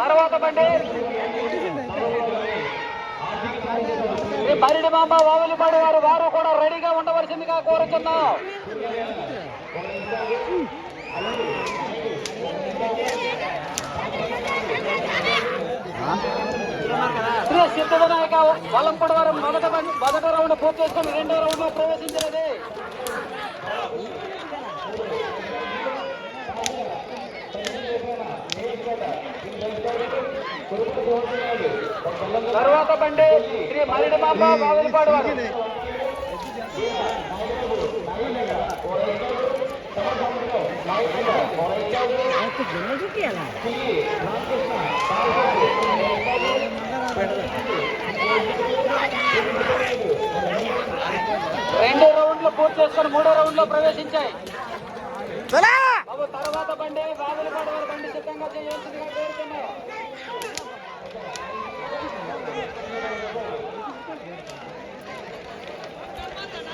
తర్వాత బండి. బరిడి మామ వావులిపాడు వారు వారు కూడా రెడీగా ఉండవలసిందిగా కోరుతున్నా సిద్ధ వినాయక వలంపడి వారు మొదట మొదట రౌండ్ పూర్తి చేసుకుని రెండో రౌండ్లో ప్రవేశించినది. తర్వాత బండి శ్రీ మరిడి మామ వావులపాడు వారు. రెండు రౌండ్లు పూర్తి చేసుకొని మూడో రౌండ్లో ప్రవేశించాయి బాబు తర్వాత బండి బాదులపాడు వారి బండి సిద్ధంగా చేయాల్సిందిగా కోరుతున్నాం.